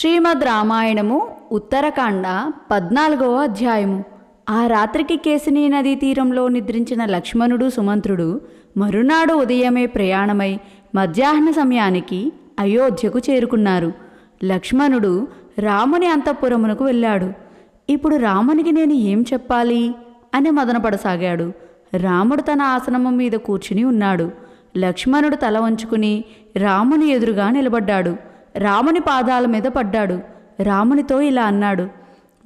శ్రీమద్ రామాయణము ఉత్తరకాండ పద్నాలుగవ అధ్యాయము. ఆ రాత్రికి కేసినీ నదీ తీరంలో నిద్రించిన లక్ష్మణుడు సుమంత్రుడు మరునాడు ఉదయమే ప్రయాణమై మధ్యాహ్న సమయానికి అయోధ్యకు చేరుకున్నారు. లక్ష్మణుడు రాముని అంతఃపురమునకు వెళ్ళాడు. ఇప్పుడు రామునికి నేను ఏం చెప్పాలి? అని మదనపడసాగాడు. రాముడు తన ఆసనము మీద కూర్చుని ఉన్నాడు. లక్ష్మణుడు తల వంచుకుని రాముని ఎదురుగా నిలబడ్డాడు. రాముని పాదాల మీద పడ్డాడు. రామునితో ఇలా అన్నాడు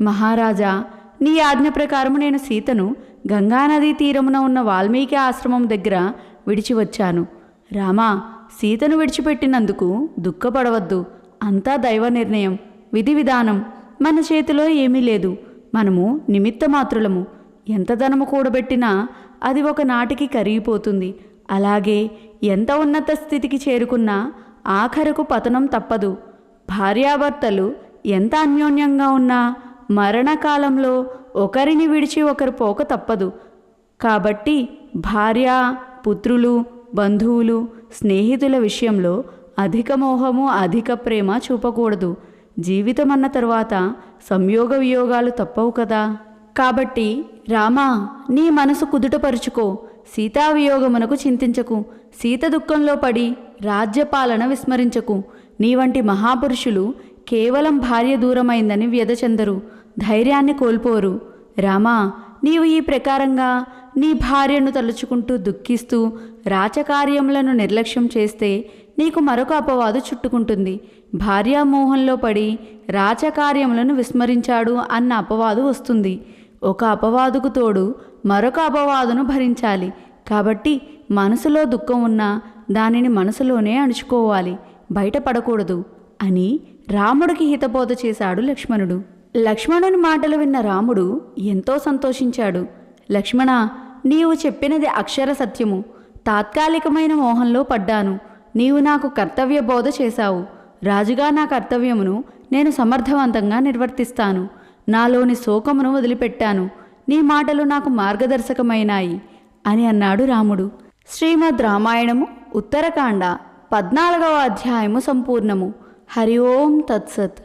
మహారాజా నీ ఆజ్ఞ ప్రకారం నేను సీతను గంగానదీ తీరమున ఉన్న వాల్మీకి ఆశ్రమం దగ్గర విడిచి వచ్చాను. రామా సీతను విడిచిపెట్టినందుకు దుఃఖపడవద్దు. అంతా దైవ నిర్ణయం విధి విధానం. మన చేతిలో ఏమీ లేదు. మనము నిమిత్త మాత్రులము. ఎంత ధనము కూడబెట్టినా అది ఒక నాటికి కరిగిపోతుంది. అలాగే ఎంత ఉన్నత స్థితికి చేరుకున్నా ఆఖరకు పతనం తప్పదు. భార్యాభర్తలు ఎంత అన్యోన్యంగా ఉన్నా మరణకాలంలో ఒకరిని విడిచి ఒకరు పోక తప్పదు. కాబట్టి భార్య పుత్రులు బంధువులు స్నేహితుల విషయంలో అధిక మోహము అధిక ప్రేమ చూపకూడదు. జీవితం అన్న తరువాత సంయోగ వియోగాలు తప్పవు కదా. కాబట్టి రామా నీ మనసు కుదుటపరుచుకో. సీతావియోగమునకు చింతించకు. సీత దుఃఖంలో పడి రాజ్యపాలన విస్మరించకు. నీ వంటి మహాపురుషులు కేవలం భార్య దూరమైందని వ్యధచెందరు ధైర్యాన్ని కోల్పోరు. రామా నీవు ఈ ప్రకారంగా నీ భార్యను తలుచుకుంటూ దుఃఖిస్తూ రాచకార్యములను నిర్లక్ష్యం చేస్తే నీకు మరొక అపవాదు చుట్టుకుంటుంది. భార్యామోహంలో పడి రాచకార్యములను విస్మరించాడు అన్న అపవాదు వస్తుంది. ఒక అపవాదుకు తోడు మరొక అపవాదును భరించాలి. కాబట్టి మనసులో దుఃఖం ఉన్నా దానిని మనసులోనే అణుచుకోవాలి. బయటపడకూడదు అని రాముడికి హితబోధ చేశాడు లక్ష్మణుడు. లక్ష్మణుని మాటలు విన్న రాముడు ఎంతో సంతోషించాడు. లక్ష్మణ నీవు చెప్పినది అక్షర సత్యము. తాత్కాలికమైన మోహంలో పడ్డాను. నీవు నాకు కర్తవ్య బోధ చేశావు. రాజుగా నా కర్తవ్యమును నేను సమర్థవంతంగా నిర్వర్తిస్తాను. నాలోని శోకమును వదిలిపెట్టాను. నీ మాటలు నాకు మార్గదర్శకమైనాయి అని అన్నాడు రాముడు. శ్రీమద్ రామాయణము ఉత్తరకాండ పద్నాలుగవ అధ్యాయము సంపూర్ణము. హరి ఓం తత్సత్.